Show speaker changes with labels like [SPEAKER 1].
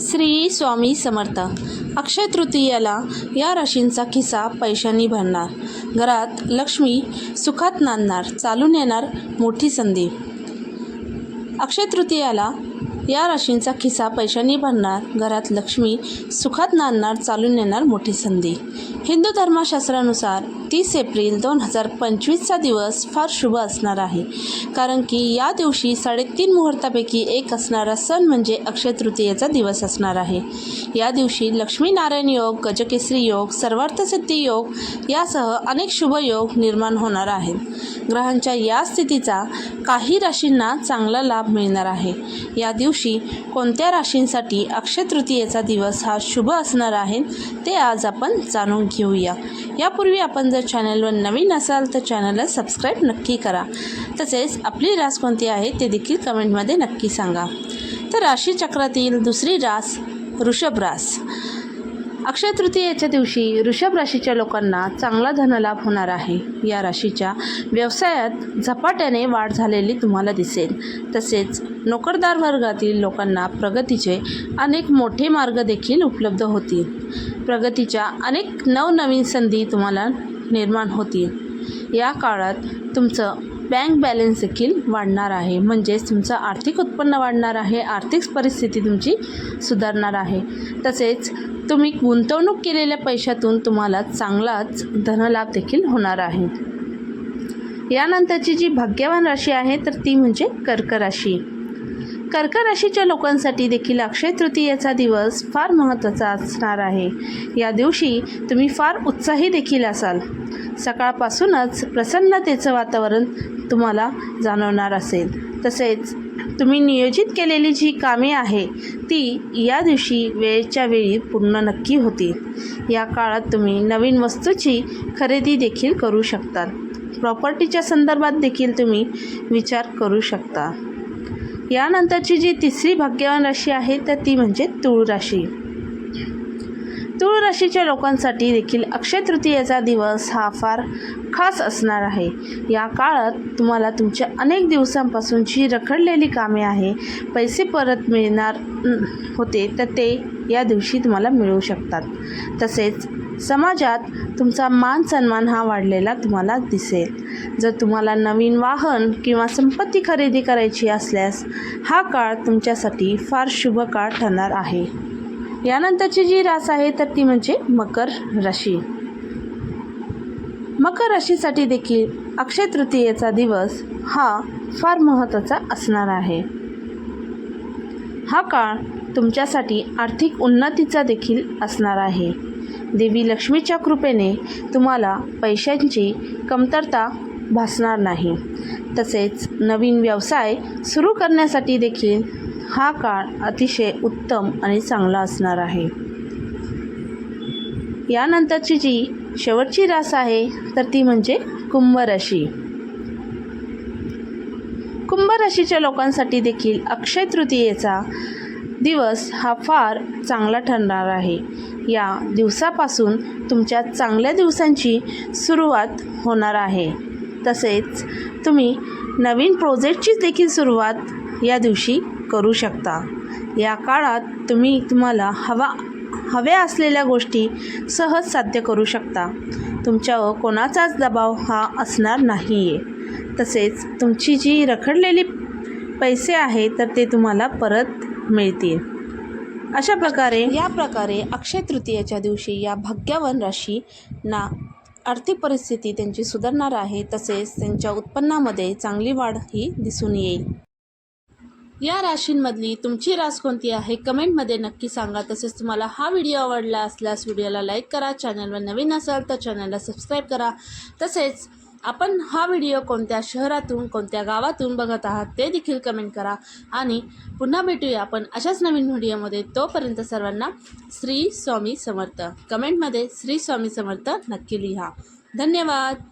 [SPEAKER 1] श्री स्वामी समर्थ. अक्षय तृतीयाला या राशींचा खिसा पैशांनी भरणार. घरात लक्ष्मी सुखात नांदणार चालून येणार मोठी संधी. अक्षय तृतीयाला या राशींचा खिसा पैशांनी भरणार घरात लक्ष्मी सुखात नांदणार चालून येणार मोठी संधी. हिंदू धर्मशास्त्रानुसार तीस एप्रिल दोन हजार पंचवीसचा दिवस फार शुभ असणार आहे. कारण की या दिवशी साडेतीन मुहूर्तापैकी एक असणारा सण म्हणजे अक्षय तृतीयेचा दिवस असणार आहे. या दिवशी लक्ष्मीनारायण योग गजकेसरी योग सर्वार्थसिद्धी योग यासह अनेक शुभ योग निर्माण होणार आहेत. ग्रहांच्या या स्थितीचा काही राशींना चांगला लाभ मिळणार आहे. या दिवशी कोणत्या राशींसाठी अक्षय तृतीयेचा दिवस हा शुभ असणार आहे ते आज आपण जाणून घेऊया. यापूर्वी आपण जर चॅनलवर नवीन असाल तर चॅनलला सबस्क्राईब नक्की करा. तसेच आपली रास कोणती आहे ते देखील कमेंटमध्ये नक्की सांगा. तर राशीचक्रातील दुसरी रास वृषभ रास. अक्षय तृतीयेच्या दिवशी वृषभ राशीच्या लोकांना चांगला धनलाभ होणार आहे. या राशीच्या व्यवसायात झपाट्याने वाढ झालेली तुम्हाला दिसेल. तसेच नोकरदार वर्गातील लोकांना प्रगतीचे अनेक मोठे मार्ग देखील उपलब्ध होतील. प्रगतीच्या अनेक नवनवीन संधी तुम्हाला निर्माण होतील. या काळात तुमचं बँक बॅलन्स देखील वाढणार आहे. म्हणजेच तुमचं आर्थिक उत्पन्न वाढणार आहे. आर्थिक परिस्थिती तुमची सुधारणार आहे. तसेच तुम्ही गुंतवणूक केलेल्या पैशातून तुम्हाला चांगलाच धनलाभ देखील होणार आहे. यानंतरची जी भाग्यवान राशी आहे तर ती म्हणजे कर्क राशी. कर्क राशीच्या लोकांसाठी देखील अक्षय तृतीयेचा दिवस फार महत्त्वाचा असणार आहे. या दिवशी तुम्ही फार उत्साही देखील असाल. सकाळपासूनच प्रसन्नतेचं वातावरण तुम्हाला जाणवणार असेल. तसेच तुम्ही नियोजित केलेली जी कामे आहे ती या दिवशी वेळेच्या वेळी पूर्ण नक्की होतील. या काळात तुम्ही नवीन वस्तूची खरेदी देखील करू शकतात प्रॉपर्टीच्या संदर्भात देखील तुम्ही विचार करू शकता. यानंतरची जी तिसरी भाग्यवान राशी आहे तर ती म्हणजे तूळ राशी तूळ राशीच्या लोकांसाठी देखील अक्षय तृतीयेचा दिवस हा फार खास असणार आहे. या काळात तुम्हाला तुमच्या अनेक दिवसांपासून जी रखडलेली कामे आहे. पैसे परत मिळणार होते तर ते या दिवशी तुम्हाला मिळू शकतात. तसेच समाजात तुमचा मान सन्मान हा वाढलेला तुम्हाला दिसेल. जर तुम्हाला नवीन वाहन किंवा संपत्ती खरेदी करायची असल्यास हा काळ तुमच्यासाठी फार शुभ काळ ठरणार आहे. यानंतरची जी रास आहे तर ती म्हणजे मकर राशी. मकर राशीसाठी देखील अक्षय तृतीयेचा दिवस हा फार महत्त्वाचा असणार आहे. हा काळ तुमच्यासाठी आर्थिक उन्नतीचा देखील असणार आहे. देवी लक्ष्मीच्या कृपेने तुम्हाला पैशांची कमतरता भासणार नाही. तसेच नवीन व्यवसाय सुरू करण्यासाठी देखील हा काळ अतिशय उत्तम आणि चांगला असणार आहे. यानंतरची जी शेवटची रास आहे तर ती म्हणजे कुंभ राशी कुंभ राशीच्या लोकांसाठी देखील अक्षय तृतीयेचा दिवस हा फार चांगला ठरणार आहे. या दिवसापासून तुमच्या चांगल्या दिवसांची सुरुवात होणार आहे. तसेच तुम्ही नवीन प्रोजेक्टची देखील सुरुवात या दिवशी करू शकता. या काळात तुम्ही तुम्हाला हवा हव्या असलेल्या गोष्टी सहज साध्य करू शकता. तुमच्यावर कोणाचाच दबाव हा असणार नाही आहे तसेच तुमची जी रखडलेली पैसे आहे तर ते तुम्हाला परत मिळतील. अशा प्रकारे या प्रकारे अक्षय तृतीयेच्या दिवशी या भाग्यवान राशींना आर्थिक परिस्थिती त्यांची सुधारणार आहे. तसेच त्यांच्या उत्पन्नामध्ये चांगली वाढ ही दिसून येईल. या राशींमधली तुमची रास कोणती आहे कमेंटमध्ये नक्की सांगा. तसेच तुम्हाला हा व्हिडिओ आवडला असल्यास व्हिडिओला लाईक करा चॅनलवर नवीन असाल तर चॅनलला सबस्क्राईब करा. तसेच आपण हा व्हिडिओ कोणत्या शहरातून कोणत्या गावातून बघत आहात ते देखील कमेंट करा. आणि पुन्हा भेटूया आपण अशाच नवीन व्हिडिओमध्ये. तोपर्यंत सर्वांना श्री स्वामी समर्थ. कमेंटमध्ये श्री स्वामी समर्थ नक्की लिहा. धन्यवाद.